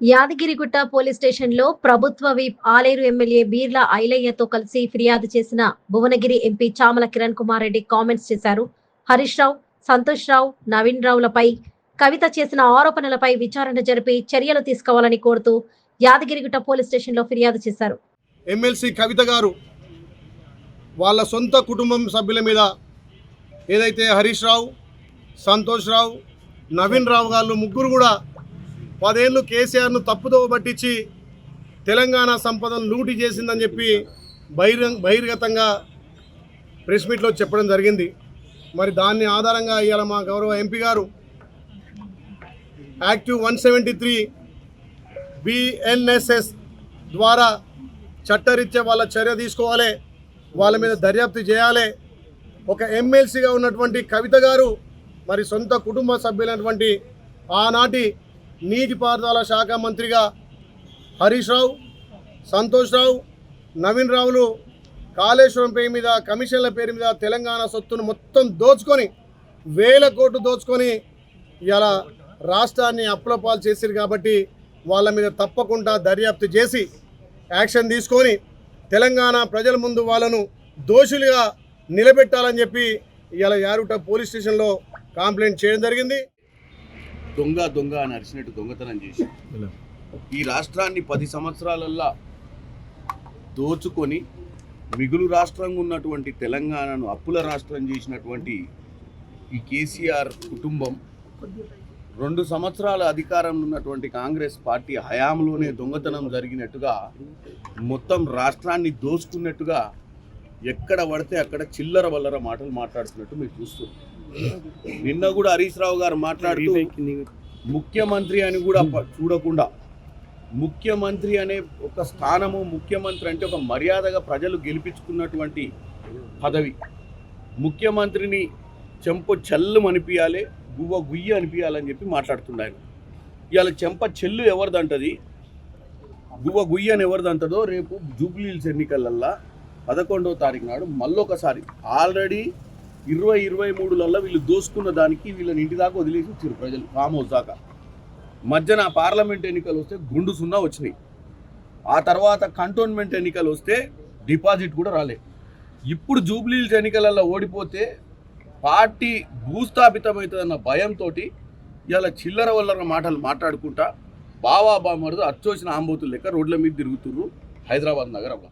Yadagirigutta police స్టేషన్లో ప్రభుత్వ whip Aleru MLA Beerla ఐలయ్యతో కలిసి ఫిర్యాదు చేసిన భువనగిరి ఎంపీ చామల కిరణ్ కుమార్ రెడ్డి కామెంట్స్ చేశారు. హరీష్ రావు సంతోష్ రావు నవీన్ రావులపై కవిత చేసిన ఆరోపణలపై విచారణ జరిపి చర్యలు తీసుకోవాలని కోరుతూ యాదగిరిగుట్ట పోలీస్ స్టేషన్లో ఫిర్యాదు చేశారు. ఎమ్మెల్సీ కవిత గారు వాళ్ళ సొంత కుటుంబం సభ్యుల మీద ఏదైతే హరీష్ రావు సంతోష్ రావు నవీన్ రావు గారు ముగ్గురు కూడా పదేళ్ళు కేసీఆర్ను తప్పుదోవ పట్టించి తెలంగాణ సంపదను లూటి చేసిందని చెప్పి బహిరంగ బహిర్గతంగా ప్రెస్ మీట్లో చెప్పడం జరిగింది. మరి దాన్ని ఆధారంగా ఇవాళ మా గౌరవ ఎంపీ గారు. Active one seventy three BNSS ద్వారా చట్టరీత్యా వాళ్ళ చర్య తీసుకోవాలి. వాళ్ళ మీద దర్యాప్తు చేయాలి. ఒక ఎమ్మెల్సీగా ఉన్నటువంటి కవిత గారు మరి సొంత కుటుంబ సభ్యులైనటువంటి ఆనాటి నీటిపారుదల శాఖ మంత్రిగా హరీష్ రావు సంతోష్ రావు నవీన్ రావులు కాళేశ్వరం పేరు మీద కమిషన్ల పేరు మీద తెలంగాణ సొత్తును మొత్తం దోచుకొని వేల కోట్లు దోచుకొని ఇలా రాష్ట్రాన్ని అప్పులపాలు చేసిరు కాబట్టి వాళ్ళ మీద తప్పకుండా దర్యాప్తు చేసి యాక్షన్ తీసుకొని తెలంగాణ ప్రజల ముందు వాళ్ళను దోషులుగా నిలబెట్టాలని చెప్పి ఇలా యారుట పోలీస్ స్టేషన్లో కంప్లైంట్ చేయడం జరిగింది. దొంగ దొంగ అని అరిచినట్టు దొంగతనం చేసి ఈ రాష్ట్రాన్ని పది సంవత్సరాలల్లా దోచుకొని మిగులు రాష్ట్రంగా ఉన్నటువంటి తెలంగాణను అప్పుల రాష్ట్రం చేసినటువంటి ఈ కేసీఆర్ కుటుంబం రెండు సంవత్సరాల అధికారంలో ఉన్నటువంటి కాంగ్రెస్ పార్టీ హయాంలోనే దొంగతనం జరిగినట్టుగా మొత్తం రాష్ట్రాన్ని దోచుకున్నట్టుగా ఎక్కడ పడితే అక్కడ చిల్లర వల్లర మాటలు మాట్లాడుతున్నట్టు మీరు చూస్తున్నారు. నిన్న కూడా హరీష్ రావు గారు మాట్లాడుతూ ముఖ్యమంత్రి అని కూడా చూడకుండా ముఖ్యమంత్రి అనే ఒక స్థానము ముఖ్యమంత్రి అంటే ఒక మర్యాదగా ప్రజలు గెలిపించుకున్నటువంటి పదవి. ముఖ్యమంత్రిని చెంప చెల్లు అనిపించాలి గువ్వ గుయ్య అనిపించాలని చెప్పి మాట్లాడుతున్నాడు ఇవాళ చెంప చెల్లు ఎవరిదంటది? గువ్వ గుయ్య అని ఎవరిదంటదో రేపు జూబ్లీహిల్స్ ఎన్నికలల్లా పదకొండవ తారీఖు నాడు మళ్ళొకసారి ఆల్రెడీ ఇరవై ఇరవై మూడులలో వీళ్ళు దోసుకున్న దానికి వీళ్ళని ఇంటి దాకా వదిలేసి వచ్చారు ప్రజలు ఫామ్ హౌస్ దాకా. మధ్యన పార్లమెంట్ ఎన్నికలు వస్తే గుండు సున్నా వచ్చినాయి. ఆ తర్వాత కంటోన్మెంట్ ఎన్నికలు వస్తే డిపాజిట్ కూడా రాలే. ఇప్పుడు జూబ్లీహిల్స్ ఎన్నికలలో ఓడిపోతే పార్టీ భూస్థాపితమవుతుందన్న భయంతో ఇలా చిల్లర వల్లర మాటలు మాట్లాడుకుంటా బావా బామరుదు అచ్చోసిన ఆంబోతులు లెక్క రోడ్ల మీద తిరుగుతుర్రు హైదరాబాద్ నగరంలో.